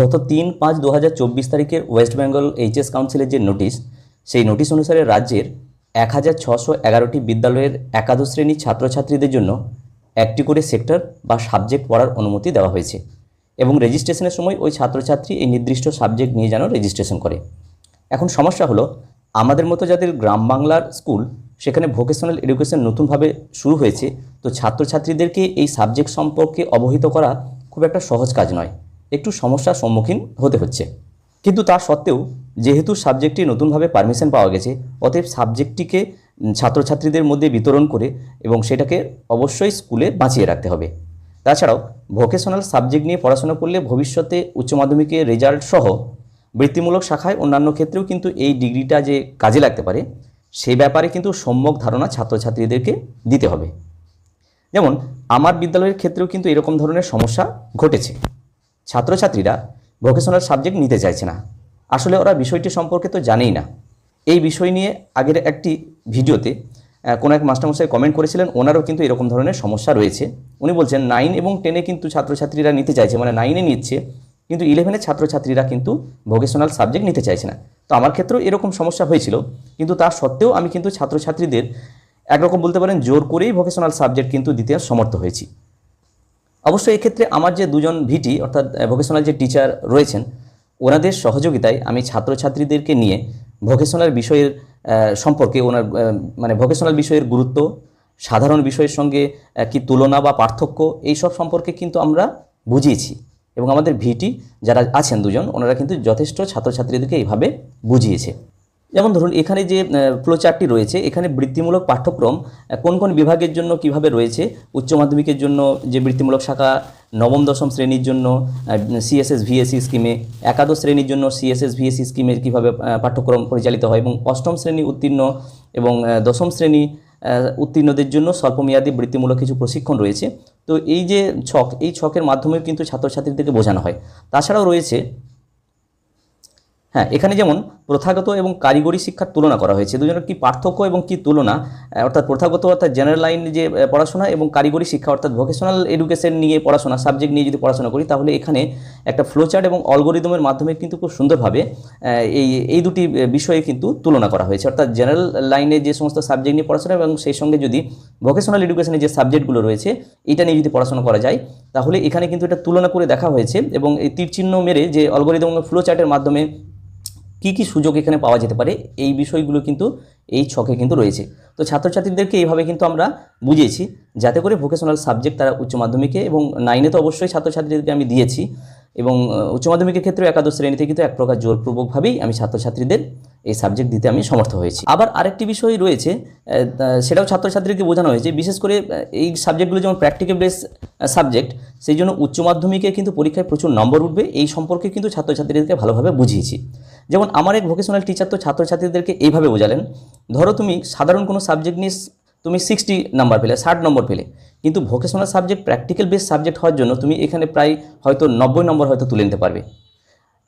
গত তিন পাঁচ দু হাজার চব্বিশ তারিখের ওয়েস্ট বেঙ্গল এইচএস কাউন্সিলের যে নোটিশ, সেই নোটিশ অনুসারে রাজ্যের এক হাজার ছশো এগারোটি বিদ্যালয়ের একাদশ শ্রেণির ছাত্রছাত্রীদের জন্য একটি করে সেক্টর বা সাবজেক্ট পড়ার অনুমতি দেওয়া হয়েছে এবং রেজিস্ট্রেশনের সময় ওই ছাত্রছাত্রী এই নির্দিষ্ট সাবজেক্ট নিয়ে যেন রেজিস্ট্রেশন করে। এখন সমস্যা হলো, আমাদের মতো যাদের গ্রাম বাংলার স্কুল, সেখানে ভোকেশনাল এডুকেশন নতুনভাবে শুরু হয়েছে, তো ছাত্রছাত্রীদেরকে এই সাবজেক্ট সম্পর্কে অবহিত করা খুব একটা সহজ কাজ নয়। একটু সমস্যার সম্মুখীন হতে হচ্ছে। কিন্তু তা সত্ত্বেও, যেহেতু সাবজেক্টটি নতুনভাবে পারমিশন পাওয়া গেছে, অতএব সাবজেক্টটিকে ছাত্রছাত্রীদের মধ্যে বিতরণ করে এবং সেটাকে অবশ্যই স্কুলে বাঁচিয়ে রাখতে হবে। তাছাড়াও ভোকেশনাল সাবজেক্ট নিয়ে পড়াশোনা করলে ভবিষ্যতে উচ্চ মাধ্যমিকের রেজাল্ট সহ বৃত্তিমূলক শাখায় অন্যান্য ক্ষেত্রেও কিন্তু এই ডিগ্রিটা যে কাজে লাগতে পারে সেই ব্যাপারে কিন্তু সম্যক ধারণা ছাত্রছাত্রীদেরকে দিতে হবে। যেমন, আমার বিদ্যালয়ের ক্ষেত্রেও কিন্তু এরকম ধরনের সমস্যা ঘটেছে। ছাত্রছাত্রীরা ভোকেশনাল সাবজেক্ট নিতে চাইছে না। আসলে ওরা বিষয়টি সম্পর্কে তো জানেই না। এই বিষয় নিয়ে আগের একটি ভিডিওতে কোনো এক মাস্টারমশাই কমেন্ট করেছিলেন, ওনারও কিন্তু এরকম ধরনের সমস্যা রয়েছে। উনি বলছেন নাইন এবং টেনে কিন্তু ছাত্রছাত্রীরা নিতে চাইছে মানে নাইনে নিচ্ছে, কিন্তু ইলেভেনের ছাত্রছাত্রীরা কিন্তু ভোকেশনাল সাবজেক্ট নিতে চাইছে না। তো আমার ক্ষেত্রেও এরকম সমস্যা হয়েছিল, কিন্তু তা সত্ত্বেও আমি কিন্তু ছাত্রছাত্রীদের একরকম বলতে পারেন, জোর করেই ভোকেশনাল সাবজেক্ট কিন্তু দিতে সমর্থ হয়েছি। অবশ্য এক্ষেত্রে আমার যে দুজন ভিটি, অর্থাৎ ভোকেশনাল যে টিচার রয়েছেন, ওনাদের সহযোগিতায় আমি ছাত্রছাত্রীদেরকে নিয়ে ভোকেশনাল বিষয়ের সম্পর্কে ওনার মানে ভোকেশনাল বিষয়ের গুরুত্ব, সাধারণ বিষয়ের সঙ্গে কি তুলনা বা পার্থক্য, এই সব সম্পর্কে কিন্তু আমরা বুঝিয়েছি। এবং আমাদের ভিটি যারা আছেন দুজন, ওনারা কিন্তু যথেষ্ট ছাত্রছাত্রীদেরকে এইভাবে বুঝিয়েছে। যেমন ধরুন, এখানে যে ফ্লোচার্টটি রয়েছে, এখানে বৃত্তিমূলক পাঠ্যক্রম কোন কোন বিভাগের জন্য কীভাবে রয়েছে, উচ্চ মাধ্যমিকের জন্য যে বৃত্তিমূলক শাখা, নবম, দশম শ্রেণির জন্য সিএসএস ভিএসসি স্কিমে একাদশ শ্রেণির জন্য সিএসএস ভিএসসি স্কিমের কীভাবে পাঠ্যক্রম পরিচালিত হয় এবং অষ্টম শ্রেণি উত্তীর্ণ এবং দশম শ্রেণি উত্তীর্ণদের জন্য স্বল্পমেয়াদী বৃত্তিমূলক কিছু প্রশিক্ষণ রয়েছে। তো এই যে ছক, এই ছকের মাধ্যমে কিন্তু ছাত্রছাত্রীদেরকে বোঝানো হয়। তাছাড়াও রয়েছে হ্যাঁ এখানে যেমন প্রথাগত এবং কারিগরি শিক্ষার তুলনা করা হয়েছে, দুজনের কি পার্থক্য এবং কি তুলনা অর্থাৎ প্রথাগত অর্থাৎ জেনারেল লাইন যে পড়াশোনা এবং কারিগরি শিক্ষা অর্থাৎ ভোকেশনাল এডুকেশন নিয়ে পড়াশোনা সাবজেক্ট নিয়ে যদি পড়াশোনা করি, তাহলে এখানে একটা ফ্লোচার্ট এবং অলগোরিদমের মাধ্যমে কিন্তু খুব সুন্দরভাবে এই এই দুটি বিষয়ে কিন্তু তুলনা করা হয়েছে। অর্থাৎ জেনারেল লাইনে যে সমস্ত সাবজেক্ট নিয়ে পড়াশোনা এবং সেই সঙ্গে যদি ভোকেশনাল এডুকেশনের যে সাবজেক্টগুলো রয়েছে, এটা নিয়ে যদি পড়াশোনা করা যায়, তাহলে এখানে কিন্তু এটা তুলনা করে দেখা হয়েছে এবং এই তীরচিহ্ন মেরে যে অলগোরিদম ফ্লোচার্টের মাধ্যমে কি কি সুযোগ এখানে পাওয়া যেতে পারে, এই বিষয়গুলো কিন্তু এই ছকে কিন্তু রয়েছে। তো ছাত্রছাত্রীদেরকে এইভাবে কিন্তু আমরা বুঝিয়েছি, যাতে করে ভোকেশনাল সাবজেক্ট তারা উচ্চ মাধ্যমিকে এবং নাইনে তো অবশ্যই ছাত্রছাত্রীদেরকে আমি দিয়েছি এবং উচ্চ মাধ্যমিকের ক্ষেত্রে একাদশ শ্রেণীতে কিন্তু এক প্রকার জোরপূর্বকভাবেই আমি ছাত্রছাত্রীদের এই সাবজেক্ট দিতে আমি সমর্থ হয়েছি। আবার আরেকটি বিষয় রয়েছে সেটাও ছাত্রছাত্রীকে বোঝানো হয়েছে, বিশেষ করে এই সাবজেক্টগুলো যেমন প্র্যাকটিক্যাল বেস সাবজেক্ট সেই জন্য উচ্চ মাধ্যমিকে কিন্তু পরীক্ষায় প্রচুর নম্বর উঠবে, এই সম্পর্কে কিন্তু ছাত্রছাত্রীদেরকে ভালোভাবে বুঝিয়েছি। যেমন আমার এক ভোকেশনাল টিচার তো ছাত্রছাত্রীদেরকে এইভাবে বোঝালেন, ধরো তুমি সাধারণ কোনো সাবজেক্ট নিয়ে তুমি সিক্সটি নাম্বার পেলে, ষাট নম্বর পেলে, কিন্তু vocational subject practical base subject হওয়ার জন্য তুমি এখানে প্রায় হয়তো নব্বই নম্বর হয়তো তুলে নিতে পারবে।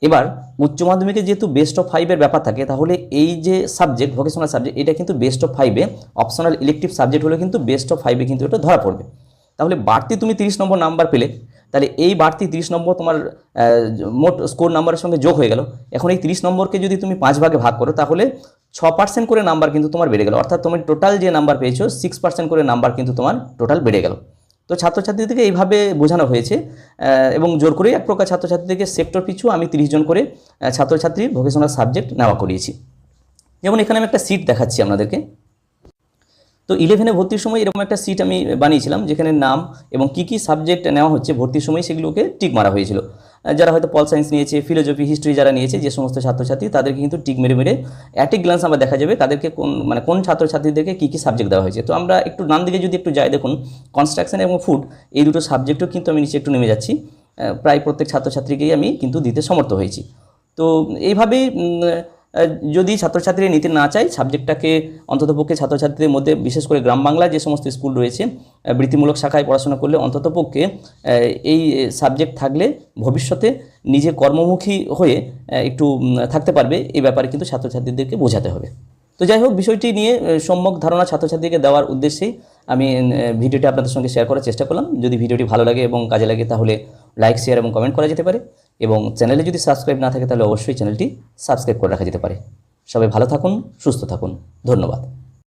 এবার, উচ্চ মাধ্যমিকে যেহেতু বেস্ট অফ ফাইভের ব্যাপার থাকে, তাহলে এই যে সাবজেক্ট ভোকেশনাল সাবজেক্ট এটা কিন্তু বেস্ট অফ ফাইভে অপশনাল ইলেকটিভ সাবজেক্ট হলে কিন্তু বেস্ট অফ ফাইভে কিন্তু এটা ধরা পড়বে। তাহলে বাড়তি তুমি তিরিশ নম্বর নাম্বার পেলে তাহলে এই বাড়তি তিরিশ নম্বর তোমার মোট স্কোর নাম্বারের সঙ্গে যোগ হয়ে গেল। এখন এই তিরিশ নম্বরকে যদি তুমি পাঁচ ভাগে ভাগ করো তাহলে ছ পার্সেন্ট করে নাম্বার কিন্তু তোমার বেড়ে গেল। অর্থাৎ তুমি টোটাল যে নাম্বার পেয়েছ সিক্স পার্সেন্ট করে নাম্বার কিন্তু তোমার টোটাল বেড়ে গেল। তো ছাত্রছাত্রীদেরকে এইভাবে বোঝানো হয়েছে এবং জোর করেই এক প্রকার ছাত্রছাত্রীদেরকে সেক্টর পিছু আমি তিরিশ জন করে আহ, ছাত্রছাত্রী ভোকেশনাল সাবজেক্ট নেওয়া করিয়েছি। যেমন এখানে আমি একটা সিট দেখাচ্ছি আপনাদেরকে। তো ইলেভেনে ভর্তির সময় এরকম একটা সিট আমি বানিয়েছিলাম, যেখানে নাম এবং কি কি সাবজেক্ট নেওয়া হচ্ছে ভর্তির সময় সেগুলোকে টিক মারা হয়েছিল। যারা হয়তো পল সায়েন্স নিয়েছে ফিলোজফি হিস্ট্রি যারা নিয়েছে, যে সমস্ত ছাত্রছাত্রী, তাদেরকে কিন্তু টিক মেরে মেরে অ্যাটিক গ্লান্স আমরা দেখা যাবে তাদেরকে কোন মানে কোন ছাত্রছাত্রীদেরকে কী কী সাবজেক্ট দেওয়া হয়েছে। তো আমরা একটু ডান দিকে যদি একটু যাই, দেখুন কনস্ট্রাকশন এবং ফুড এই দুটো সাবজেক্টও কিন্তু আমি নিচে একটু নেমে যাচ্ছি। প্রায় প্রত্যেক ছাত্রছাত্রীকেই আমি কিন্তু দিতে সমর্থ হয়েছি। তো এইভাবেই যদি ছাত্রছাত্রীরা নিতে না চায়, সাবজেক্টটাকে অন্ততপক্ষে ছাত্রছাত্রীদের মধ্যে, বিশেষ করে গ্রাম বাংলায় যে সমস্ত স্কুল রয়েছে বৃত্তিমূলক শাখায় পড়াশোনা করলে অন্ততপক্ষে এই সাবজেক্ট থাকলে ভবিষ্যতে নিজে কর্মমুখী হয়ে একটু থাকতে পারবে। এই ব্যাপারে কিন্তু ছাত্রছাত্রীদেরকে বোঝাতে হবে। তো যাই হোক, বিষয়টি নিয়ে সম্যক ধারণা ছাত্রছাত্রীকে দেওয়ার উদ্দেশ্যেই আমি ভিডিওটি আপনাদের সঙ্গে শেয়ার করার চেষ্টা করলাম। যদি ভিডিওটি ভালো লাগে এবং কাজে লাগে, তাহলে লাইক, শেয়ার এবং কমেন্ট করা যেতে পারে। এবং চ্যানেলে যদি সাবস্ক্রাইব না থাকে তাহলে অবশ্যই চ্যানেলটি সাবস্ক্রাইব করে রাখা যেতে পারে। সবাই ভালো থাকুন, সুস্থ থাকুন। ধন্যবাদ।